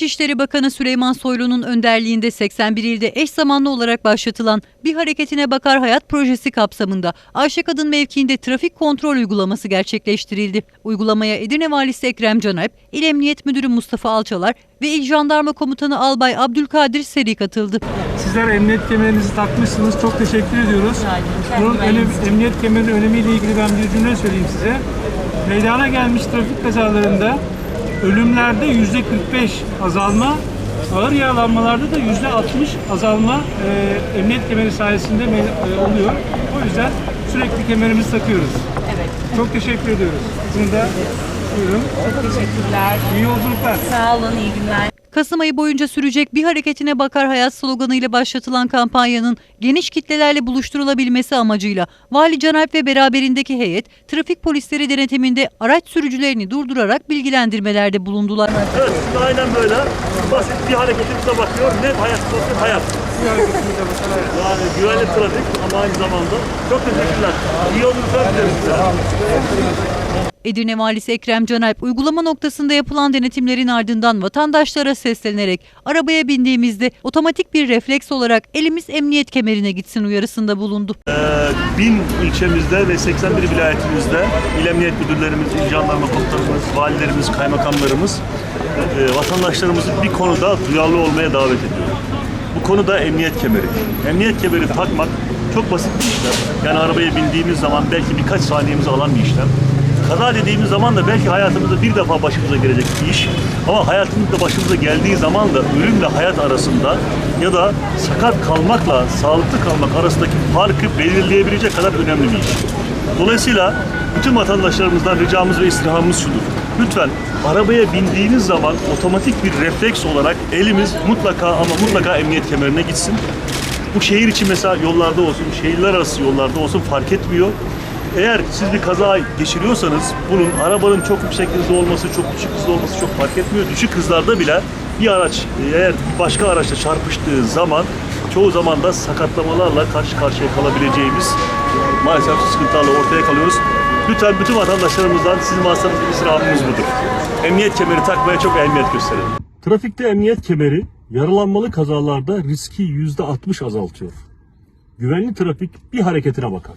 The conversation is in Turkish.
İçişleri Bakanı Süleyman Soylu'nun önderliğinde 81 ilde eş zamanlı olarak başlatılan Bir Hareketine Bakar Hayat projesi kapsamında Ayşe Kadın mevkiinde trafik kontrol uygulaması gerçekleştirildi. Uygulamaya Edirne Valisi Ekrem Canalp, İl Emniyet Müdürü Mustafa Alçalar ve İl Jandarma Komutanı Albay Abdülkadir Seri katıldı. Sizler emniyet kemerinizi takmışsınız. Çok teşekkür ediyoruz. Bunun önem, emniyet kemerinin önemiyle ilgili ben bir cümle söyleyeyim size. Meydana gelmiş trafik kazalarında ölümlerde yüzde 45 azalma, ağır yaralanmalarda da yüzde 60 azalma e, emniyet kemeri sayesinde me- e, oluyor. O yüzden sürekli kemerimizi takıyoruz. Evet. Çok teşekkür ediyoruz. Bunu da buyurun. Teşekkürler. İyi yolculuklar. Sağ olun, iyi günler. Kasım ayı boyunca sürecek Bir Hareketine Bakar Hayat sloganıyla başlatılan kampanyanın geniş kitlelerle buluşturulabilmesi amacıyla Vali Canalp ve beraberindeki heyet trafik polisleri denetiminde araç sürücülerini durdurarak bilgilendirmelerde bulundular. Evet de aynen böyle. Basit bir hareketimize bakıyor. Net hayat bakıyor hayat. Yani güvenli trafik ama aynı zamanda. Çok teşekkürler. İyi yolculuklar dileriz. Edirne Valisi Ekrem Canalp uygulama noktasında yapılan denetimlerin ardından vatandaşlara seslenerek arabaya bindiğimizde otomatik bir refleks olarak elimiz emniyet kemerine gitsin uyarısında bulundu. bin ilçemizde ve 81 vilayetimizde il emniyet müdürlerimiz, il jandarma komutanımız, valilerimiz, kaymakamlarımız e, vatandaşlarımızı bir konuda duyarlı olmaya davet ediyor. Bu konu da emniyet kemeri. Emniyet kemeri takmak çok basit bir işlem. Yani arabaya bindiğimiz zaman belki birkaç saniyemizi alan bir işlem. Kaza dediğimiz zaman da belki hayatımızda bir defa başımıza gelecek bir iş. Ama hayatımızda başımıza geldiği zaman da ölümle hayat arasında ya da sakat kalmakla sağlıklı kalmak arasındaki farkı belirleyebilecek kadar önemli bir iş. Dolayısıyla bütün vatandaşlarımızdan ricamız ve istirhamımız şudur. Lütfen arabaya bindiğiniz zaman otomatik bir refleks olarak elimiz mutlaka ama mutlaka emniyet kemerine gitsin. Bu şehir içi mesela yollarda olsun, şehirler arası yollarda olsun fark etmiyor. Eğer siz bir kaza geçiriyorsanız bunun arabanın çok yüksek hızlı olması, çok düşük hızlı olması çok fark etmiyor. Düşük hızlarda bile bir araç eğer bir başka araçla çarpıştığı zaman çoğu zaman da sakatlamalarla karşı karşıya kalabileceğimiz maalesef sıkıntılarla ortaya kalıyoruz. Lütfen bütün vatandaşlarımızdan sizin vasıtanız istirhamımız budur. Emniyet kemeri takmaya çok ehemmiyet gösterelim. Trafikte emniyet kemeri yaralanmalı kazalarda riski %60 azaltıyor. Güvenli trafik bir hareketine bakar.